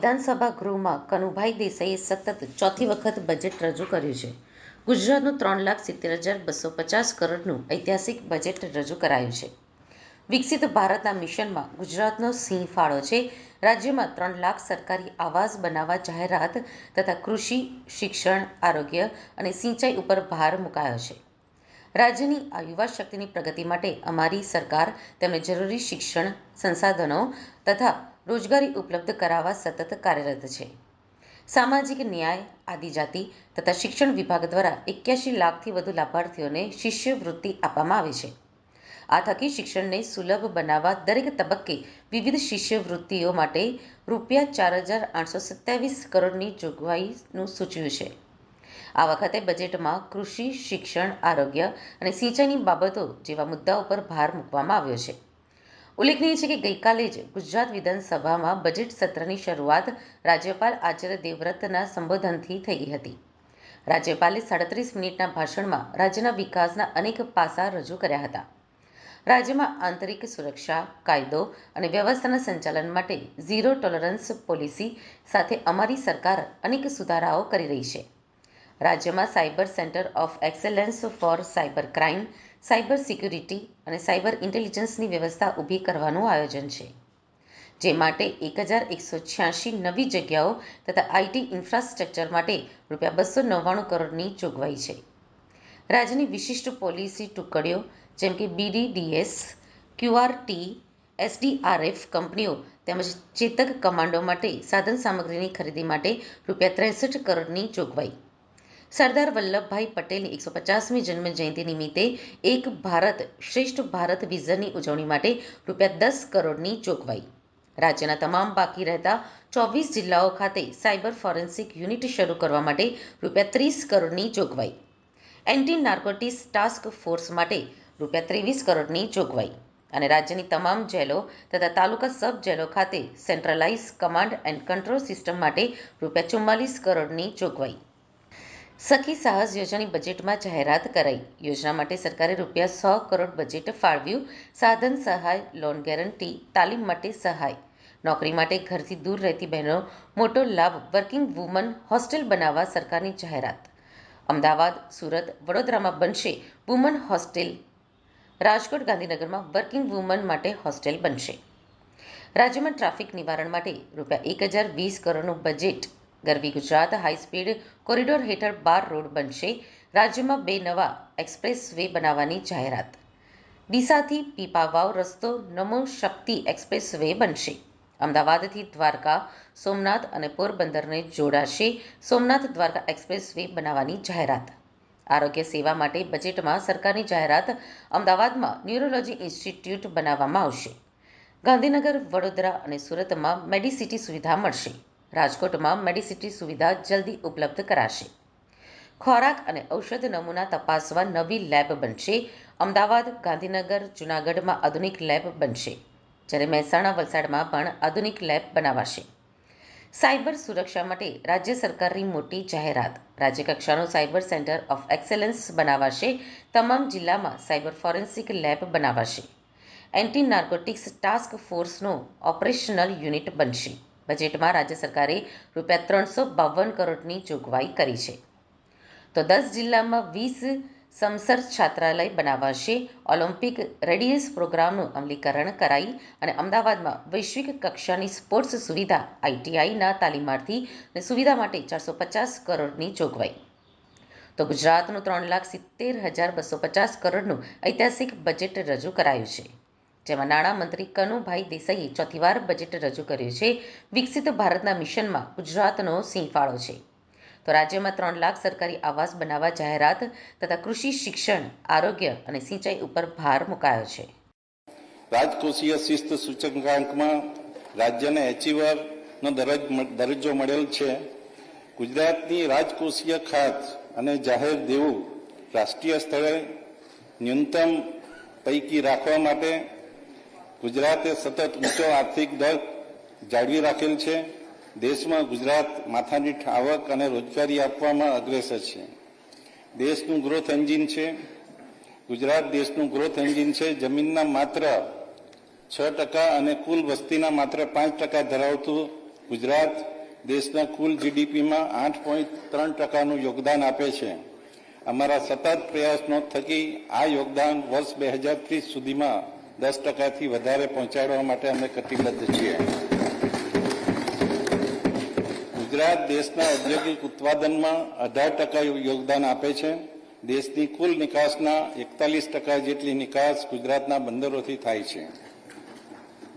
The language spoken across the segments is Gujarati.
વિધાનસભા ગૃહમાં કનુભાઈ દેસાઈએ સતત ચોથી વખત બજેટ રજૂ કર્યું છે. ગુજરાતનું ત્રણ લાખ સિત્તેર હજાર બસો પચાસ કરોડનું ઐતિહાસિક બજેટ રજૂ કરાયું છે. વિકસિત ભારતના મિશનમાં ગુજરાતનો સિંહ ફાળો છે. રાજ્યમાં ત્રણ લાખ સરકારી આવાસ બનાવવા જાહેરાત તથા કૃષિ, શિક્ષણ, આરોગ્ય અને સિંચાઈ ઉપર ભાર મુકાયો છે. રાજ્યની આ યુવા શક્તિની પ્રગતિ માટે અમારી સરકાર તેમને જરૂરી શિક્ષણ, સંસાધનો તથા રોજગારી ઉપલબ્ધ કરાવવા સતત કાર્યરત છે. સામાજિક ન્યાય, આદિજાતિ તથા શિક્ષણ વિભાગ દ્વારા એક્યાસી લાખથી વધુ લાભાર્થીઓને શિષ્યવૃત્તિ આપવામાં આવી છે. આ થકી શિક્ષણને સુલભ બનાવવા દરેક તબક્કે વિવિધ શિષ્યવૃત્તિઓ માટે રૂપિયા ચાર હજાર આઠસો સત્યાવીસ કરોડની જોગવાઈનું સૂચવ્યું છે. આ વખતે બજેટમાં કૃષિ, શિક્ષણ, આરોગ્ય અને સિંચાઈની બાબતો જેવા મુદ્દાઓ પર ભાર મૂકવામાં આવ્યો છે. ઉલ્લેખનીય છે કે ગઈકાલે જ ગુજરાત વિધાનસભામાં બજેટ સત્રની શરૂઆત રાજ્યપાલ આચાર્ય દેવવ્રતના સંબોધનથી થઈ હતી. રાજ્યપાલે સાડત્રીસ મિનિટના ભાષણમાં રાજ્યના વિકાસના અનેક પાસા રજૂ કર્યા હતા. રાજ્યમાં આંતરિક સુરક્ષા, કાયદો અને વ્યવસ્થાના સંચાલન માટે ઝીરો ટોલરન્સ પોલિસી સાથે અમારી સરકાર અનેક સુધારાઓ કરી રહી છે. રાજ્યમાં cyber centre of excellence for cyber crime cyber security અને સાયબર ઇન્ટેલિજન્સની વ્યવસ્થા ઊભી કરવાનું આયોજન છે, જે માટે એક હજાર એકસો છ્યાસી નવી જગ્યાઓ તથા આઈટી ઇન્ફ્રાસ્ટ્રક્ચર માટે રૂપિયા બસો નવ્વાણું કરોડની જોગવાઈ છે. રાજ્યની વિશિષ્ટ પોલિસી ટુકડીઓ જેમ કે બીડીડીએસ ક્યુઆરટી એસડીઆરએફ કંપનીઓ તેમજ ચેતક કમાન્ડો માટે સાધન સામગ્રીની ખરીદી માટે રૂપિયા ત્રેસઠ કરોડની જોગવાઈ. સરદાર વલ્લભભાઈ પટેલની એકસો પચાસમી જન્મ જયંતિ નિમિત્તે એક ભારત શ્રેષ્ઠ ભારત વિઝનની ઉજવણી માટે રૂપિયા દસ કરોડની જોગવાઈ. રાજ્યના તમામ બાકી રહેતા ચોવીસ જિલ્લાઓ ખાતે સાયબર ફોરેન્સિક યુનિટ શરૂ કરવા માટે રૂપિયા ત્રીસ કરોડની જોગવાઈ. એન્ટી નાર્કોટિક્સ ટાસ્ક ફોર્સ માટે રૂપિયા ત્રેવીસ કરોડની જોગવાઈ અને રાજ્યની તમામ જેલો તથા તાલુકા સબ જેલો ખાતે centralise command and control system માટે રૂપિયા ચુમ્માલીસ કરોડની જોગવાઈ. સખી સાહસ યોજનાની બજેટમાં જાહેરાત કરાઈ. યોજના માટે સરકારે રૂપિયા સો કરોડ બજેટ ફાળવ્યું. સાધન સહાય, લોન ગેરંટી, તાલીમ માટે સહાય. નોકરી માટે ઘરથી દૂર રહેતી બહેનો મોટો લાભ વર્કિંગ વુમન હોસ્ટેલ બનાવવા સરકારની જાહેરાત. અમદાવાદ, સુરત, વડોદરામાં બનશે વુમન હોસ્ટેલ. રાજકોટ, ગાંધીનગરમાં વર્કિંગ વુમન માટે હોસ્ટેલ બનશે. રાજ્યમાં ટ્રાફિક નિવારણ માટે રૂપિયા એક હજાર વીસ કરોડનું budget Garvi Gujarat high speed corridor હેઠળ બાર રોડ બનશે. રાજ્યમાં બે નવા એક્સપ્રેસ વે બનાવવાની જાહેરાત. ડીસાથી પીપાવાવ રસ્તો નમો શક્તિ એક્સપ્રેસ વે બનશે. અમદાવાદથી દ્વારકા, સોમનાથ અને પોરબંદરને જોડાશે સોમનાથ દ્વારકા એક્સપ્રેસ વે બનાવવાની જાહેરાત. આરોગ્ય સેવા માટે બજેટમાં સરકારની જાહેરાત અમદાવાદમાં ન્યુરોલોજી ઇન્સ્ટિટ્યૂટ બનાવવામાં આવશે. ગાંધીનગર, વડોદરા અને સુરતમાં મેડિસિટી સુવિધા મળશે. રાજકોટમાં મેડિસિટી સુવિધા જલ્દી ઉપલબ્ધ કરાશે. ખોરાક અને ઔષધ નમૂના તપાસવા નવી લેબ બનશે. અમદાવાદ, ગાંધીનગર, જૂનાગઢમાં આધુનિક લેબ બનશે, જ્યારે મહેસાણા, વલસાડમાં પણ આધુનિક લેબ બનાવાશે. સાયબર સુરક્ષા માટે રાજ્ય સરકારની મોટી જાહેરાત. રાજ્યકક્ષાનું સાયબર સેન્ટર ઓફ એક્સેલન્સ બનાવાશે. તમામ જિલ્લામાં સાયબર ફોરેન્સિક લેબ બનાવાશે. એન્ટી નાર્કોટિક્સ ટાસ્ક ફોર્સનો ઓપરેશનલ યુનિટ બનશે. બજેટમાં રાજ્ય સરકારે રૂપિયા ત્રણસો બાવન કરોડની જોગવાઈ કરી છે. તો દસ જિલ્લામાં વીસ સમસર છાત્રાલય બનાવાશે. ઓલિમ્પિક રેડિયસ પ્રોગ્રામનું અમલીકરણ કરાઈ અને અમદાવાદમાં વૈશ્વિક કક્ષાની સ્પોર્ટ્સ સુવિધા આઈટીઆઈના તાલીમાર્થી સુવિધા માટે ચારસો પચાસ કરોડની જોગવાઈ. તો ગુજરાતનું ત્રણ લાખ સિત્તેર હજાર બસો પચાસ કરોડનું ઐતિહાસિક બજેટ રજૂ કરાયું છે. જેમાં નાણામંત્રી કનુભાઈ દેસાઈએ ચોથી વાર બજેટ રજૂ કર્યું છે. વિકસિત ભારતના મિશનમાં ગુજરાતનો સિંહફાળો છે. તો રાજ્યમાં ત્રણ લાખ સરકારી આવાસ બનાવવા જાહેરાત તથા કૃષિ શિક્ષણ, આરોગ્ય અને સિંચાઈ ઉપર ભાર મુકાયો છે. રાજકોષીય શિસ્ત સૂચકાંકમાં રાજ્યને એચિવરનો દરજ્જો મળેલ છે. ગુજરાતની રાજકોષીય ખાત અને જાહેર દેવું રાષ્ટ્રીય સ્તરે ન્યૂનતમ પૈકી રાખવા માટે ગુજરાતે સતત ઊંચો આર્થિક દર જાળવી રાખેલ છે. દેશમાં ગુજરાત માથાની આવક અને રોજગારી આપવામાં અગ્રેસર છે. દેશનું ગ્રોથ એન્જિન છે. ગુજરાત દેશનું ગ્રોથ એન્જિન છે. જમીનના માત્ર છ ટકા અને કુલ વસ્તીના માત્ર પાંચ ટકા ધરાવતું ગુજરાત દેશના કુલ જીડીપીમાં આઠ પોઈન્ટ ત્રણ ટકાનું યોગદાન આપે છે. અમારા સતત પ્રયાસનો થકી આ યોગદાન વર્ષ બે હજાર ત્રીસ સુધીમાં દસ ટકાથી વધારે પહોંચાડવા માટે અમે કટિબદ્ધ છીએ. ગુજરાત દેશના ઔદ્યોગિક ઉત્પાદનમાં અઢાર ટકા યોગદાન આપે છે. દેશની કુલ નિકાસના એકતાલીસ ટકા જેટલી નિકાસ ગુજરાતના બંદરોથી થાય છે.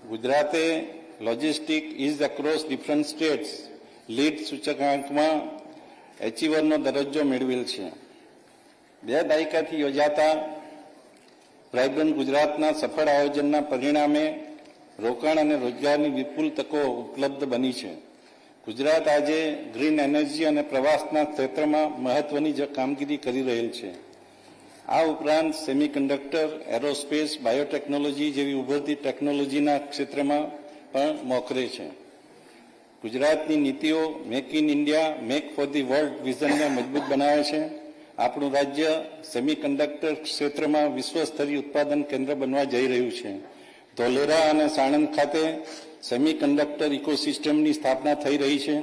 ગુજરાતે logistic ease across different states lead સૂચકાંકમાં એચીવરનો દરજ્જો મેળવેલ છે. બે દાયકાથી યોજાતા વાઇબ્રન્ટ ગુજરાતના સફળ આયોજનના પરિણામે રોકાણ અને રોજગારની વિપુલ તકો ઉપલબ્ધ બની છે. ગુજરાત આજે ગ્રીન એનર્જી અને પ્રવાસના ક્ષેત્રમાં મહત્વની કામગીરી કરી રહેલ છે. આ ઉપરાંત સેમિકન્ડક્ટર, એરોસ્પેસ, બાયોટેકનોલોજી જેવી ઉભરતી ટેકનોલોજીના ક્ષેત્રમાં પણ મોખરે છે. ગુજરાતની નીતિઓ make in India, make for the world વિઝનને મજબૂત બનાવે છે. આપણું રાજ્ય સેમિકન્ડક્ટર ક્ષેત્રમાં વિશ્વસ્તરીય ઉત્પાદન કેન્દ્ર બનવા જઈ રહ્યું છે. ધોલેરા અને સાણંદ ખાતે સેમિકન્ડક્ટર ઇકોસિસ્ટમની સ્થાપના થઈ રહી છે.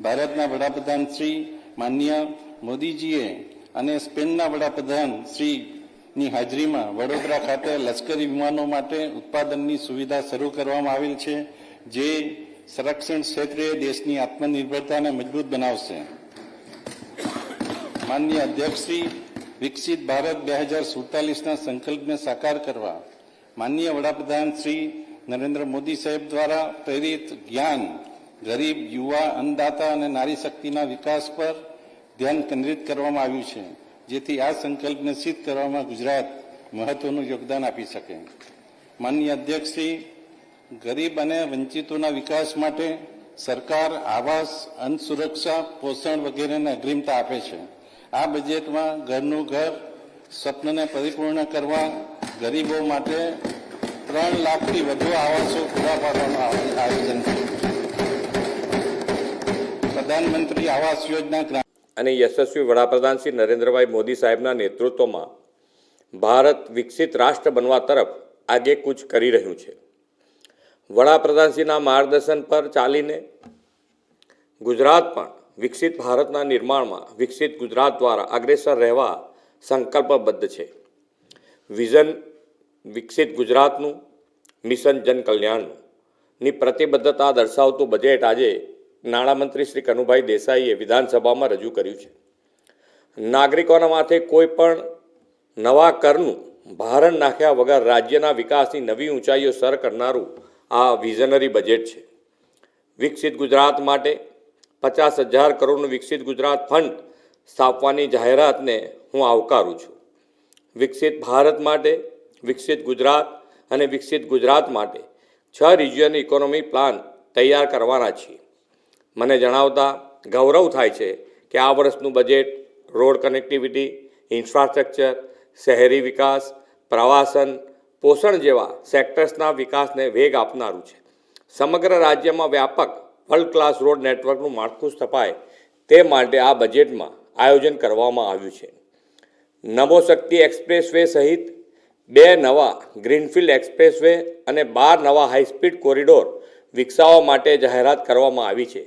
ભારતના વડાપ્રધાન શ્રી માન્ય મોદીજીએ અને સ્પેનના વડાપ્રધાન શ્રીની હાજરીમાં વડોદરા ખાતે લશ્કરી વિમાનો માટે ઉત્પાદનની સુવિધા શરૂ કરવામાં આવેલ છે, જે સંરક્ષણ ક્ષેત્રે દેશની આત્મનિર્ભરતાને મજબૂત બનાવશે. માનનીય અધ્યક્ષશ્રી, વિકસિત ભારત બે હજાર સુડતાલીસના સંકલ્પને સાકાર કરવા માનનીય વડાપ્રધાન શ્રી નરેન્દ્ર મોદી સાહેબ દ્વારા પ્રેરિત જ્ઞાન, ગરીબ, યુવા, અન્નદાતા અને નારી શક્તિના વિકાસ પર ધ્યાન કેન્દ્રિત કરવામાં આવ્યું છે, જેથી આ સંકલ્પને સિદ્ધ કરવામાં ગુજરાત મહત્વનું યોગદાન આપી શકે. માનનીય અધ્યક્ષશ્રી, ગરીબ અને વંચિતોના વિકાસ માટે સરકાર આવાસ, અન્ન સુરક્ષા, પોષણ વગેરેને અગ્રિમતા આપે છે. આ બજેટમાં ઘરનું ઘર સ્વપ્નને પરિપૂર્ણ કરવા ગરીબો માટે ત્રણ લાખથી વધુ આવાસો પૂરા પાડવાનું આયોજન છે પ્રધાનમંત્રી આવાસ યોજના અને યશસ્વી વડાપ્રધાન શ્રી નરેન્દ્રભાઈ મોદી સાહેબના નેતૃત્વમાં ભારત વિકસિત રાષ્ટ્ર બનવા તરફ આગે કૂચ કરી રહ્યું છે. વડાપ્રધાનશ્રીના માર્ગદર્શન પર ચાલીને ગુજરાત પણ વિકસિત ભારતના નિર્માણમાં વિકસિત ગુજરાત દ્વારા અગ્રેસર રહેવા સંકલ્પબદ્ધ છે. વિઝન વિકસિત ગુજરાતનું, મિશન જનકલ્યાણનું. ની પ્રતિબદ્ધતા દર્શાવતું બજેટ આજે નાણામંત્રી શ્રી કનુભાઈ દેસાઈએ વિધાનસભામાં રજૂ કર્યું છે. નાગરિકોના માથે કોઈ પણ નવા કરનું ભારણ નાખ્યા વગર રાજ્યના વિકાસની નવી ઊંચાઈઓ સર કરનારું આ વિઝનરી બજેટ છે. વિકસિત ગુજરાત માટે પચાસ હજાર કરોડનું વિકસિત ગુજરાત ફંડ સ્થાપવાની જાહેરાતને હું આવકારું છું. વિકસિત ભારત માટે, વિકસિત ગુજરાત અને વિકસિત ગુજરાત માટે છ રિજિયન ઇકોનોમી પ્લાન તૈયાર કરવાના છીએ. મને જણાવતા ગૌરવ થાય છે કે આ વર્ષનું બજેટ રોડ કનેક્ટિવિટી ઇન્ફ્રાસ્ટ્રક્ચર શહેરી વિકાસ, પ્રવાસન, પોષણ જેવા સેક્ટર્સના વિકાસને વેગ આપનારું છે. સમગ્ર રાજ્યમાં વ્યાપક વર્લ્ડ ક્લાસ રોડ નેટવર્કનું માળખું સ્થપાય તે માટે આ બજેટમાં આયોજન કરવામાં આવ્યું છે. નમો શક્તિ એક્સપ્રેસ વે સહિત બે નવા ગ્રીનફિલ્ડ એક્સપ્રેસ વે અને બાર નવા હાઈસ્પીડ કોરિડોર વિકસાવવા માટે જાહેરાત કરવામાં આવી છે.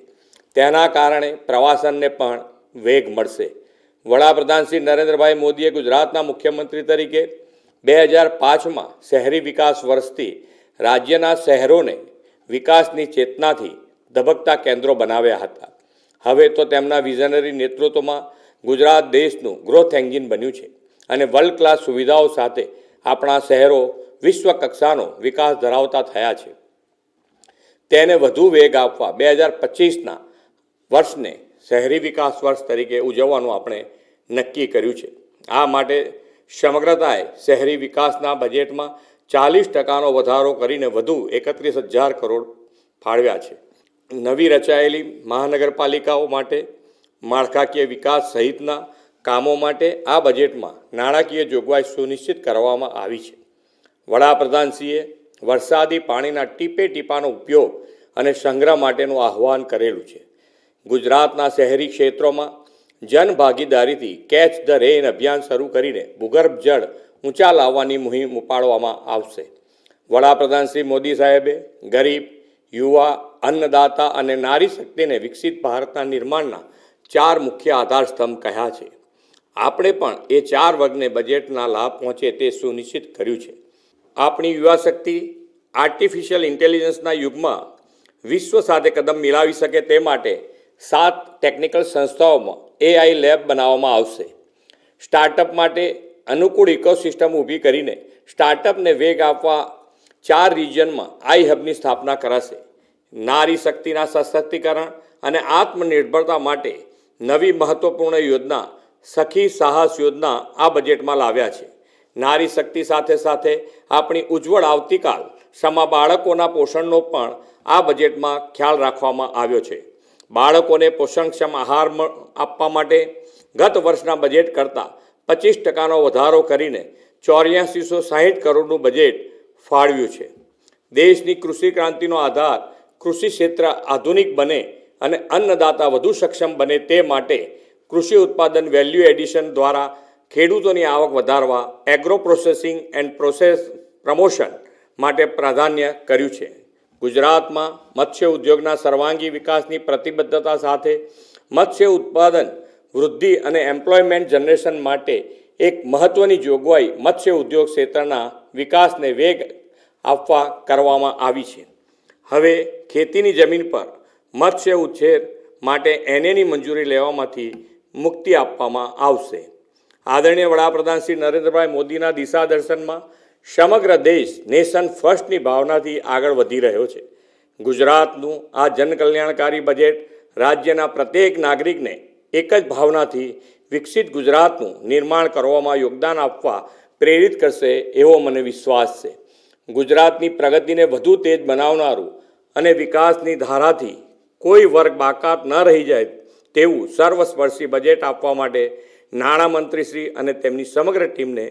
તેના કારણે પ્રવાસનને પણ વેગ મળશે. વડાપ્રધાન શ્રી નરેન્દ્રભાઈ મોદીએ ગુજરાતના મુખ્યમંત્રી તરીકે બે હજાર પાંચમાં શહેરી વિકાસ વર્ષથી રાજ્યના શહેરોને વિકાસની ચેતનાથી ધબકતા કેન્દ્રો બનાવ્યા હતા. હવે તો તેમના વિઝનરી નેતૃત્વમાં ગુજરાત દેશનું ગ્રોથ એન્જિન બન્યું છે અને વર્લ્ડ ક્લાસ સુવિધાઓ સાથે આપણા શહેરો વિશ્વ કક્ષાનો વિકાસ ધરાવતા થયા છે. તેને વધુ વેગ આપવા બે હજાર પચીસના વર્ષને શહેરી વિકાસ વર્ષ તરીકે ઉજવવાનું આપણે નક્કી કર્યું છે. આ માટે સમગ્રતાએ શહેરી વિકાસના બજેટમાં ચાલીસ ટકાનો વધારો કરીને વધુ એકત્રીસ હજાર કરોડ ફાળવ્યા છે. નવી રચાયેલી મહાનગરપાલિકાઓ માટે, માળખાકીય વિકાસ સહિતના કામો માટે આ બજેટમાં નાણાકીય જોગવાઈ સુનિશ્ચિત કરવામાં આવી છે. વડાપ્રધાનશ્રીએ વરસાદી પાણીના ટીપે ટીપાનો ઉપયોગ અને સંગ્રહ માટેનું આહ્વાન કરેલું છે. ગુજરાતના શહેરી ક્ષેત્રોમાં જન ભાગીદારીથી કેચ ધ રેન અભિયાન શરૂ કરીને ભૂગર્ભ જળ ઊંચા લાવવાની મુહિમ ઉપાડવામાં આવશે. વડાપ્રધાન શ્રી મોદી સાહેબે ગરીબ યુવા, અન્નદાતા અને નારી શક્તિને વિકસિત ભારતના નિર્માણના ચાર મુખ્ય આધારસ્તંભ કહ્યા છે. આપણે પણ એ ચાર વર્ગને બજેટના લાભ પહોંચે તે સુનિશ્ચિત કર્યું છે. આપણી યુવા શક્તિ આર્ટિફિશિયલ ઇન્ટેલિજન્સના યુગમાં વિશ્વ સાથે કદમ મિલાવી શકે તે માટે સાત ટેકનિકલ સંસ્થાઓમાં એઆઈ લેબ બનાવવામાં આવશે. સ્ટાર્ટઅપ માટે અનુકૂળ ઇકોસિસ્ટમ ઊભી કરીને સ્ટાર્ટઅપને વેગ આપવા ચાર રિજિયનમાં આઈ હબની સ્થાપના કરાશે. નારી શક્તિના સશક્તિકરણ અને આત્મનિર્ભરતા માટે નવી મહત્વપૂર્ણ યોજના સખી સાહસ યોજના આ બજેટમાં લાવ્યા છે. નારી શક્તિ સાથે સાથે આપણી ઉજ્જવળ આવતીકાલ સમા બાળકોના પોષણનો પણ આ બજેટમાં ખ્યાલ રાખવામાં આવ્યો છે. બાળકોને પોષણક્ષમ આહાર આપવા માટે ગત વર્ષના બજેટ કરતાં પચીસ ટકાનો વધારો કરીને ચોર્યાસીસો સાહીઠ કરોડનું બજેટ ફાળવ્યું છે. દેશની કૃષિ ક્રાંતિનો આધાર કૃષિ ક્ષેત્ર આધુનિક બને અને અન્નદાતા વધુ સક્ષમ બને તે માટે કૃષિ ઉત્પાદન વેલ્યુ એડિશન દ્વારા ખેડૂતોની આવક વધારવા agro processing and process promotion માટે પ્રાધાન્ય કર્યું છે. ગુજરાતમાં મત્સ્ય ઉદ્યોગના સર્વાંગી વિકાસની પ્રતિબદ્ધતા સાથે મત્સ્ય ઉત્પાદન વૃદ્ધિ અને એમ્પ્લોયમેન્ટ જનરેશન માટે એક મહત્ત્વની જોગવાઈ મત્સ્ય ઉદ્યોગ ક્ષેત્રના વિકાસને વેગ આપવા કરવામાં આવી છે. હવે ખેતીની જમીન પર મત્સ્ય ઉછેર માટે એનએની મંજૂરી લેવામાંથી મુક્તિ આપવામાં આવશે. આદરણીય વડાપ્રધાન શ્રી નરેન્દ્રભાઈ મોદીના દિશા દર્શનમાં સમગ્ર દેશ નેશન ફર્સ્ટની ભાવનાથી આગળ વધી રહ્યો છે. ગુજરાતનું આ જનકલ્યાણકારી બજેટ રાજ્યના પ્રત્યેક નાગરિકને એક જ ભાવનાથી વિકસિત ગુજરાતનું નિર્માણ કરવામાં યોગદાન આપવા પ્રેરિત કરશે એવો મને વિશ્વાસ છે. ગુજરાતની પ્રગતિને વધુ તેજ બનાવનારું અને વિકાસની ધારાથી કોઈ વર્ગ બાકાત ન રહી જાય તેવું સર્વસ્પર્શી બજેટ આપવા માટે નાણામંત્રીશ્રી અને તેમની સમગ્ર ટીમને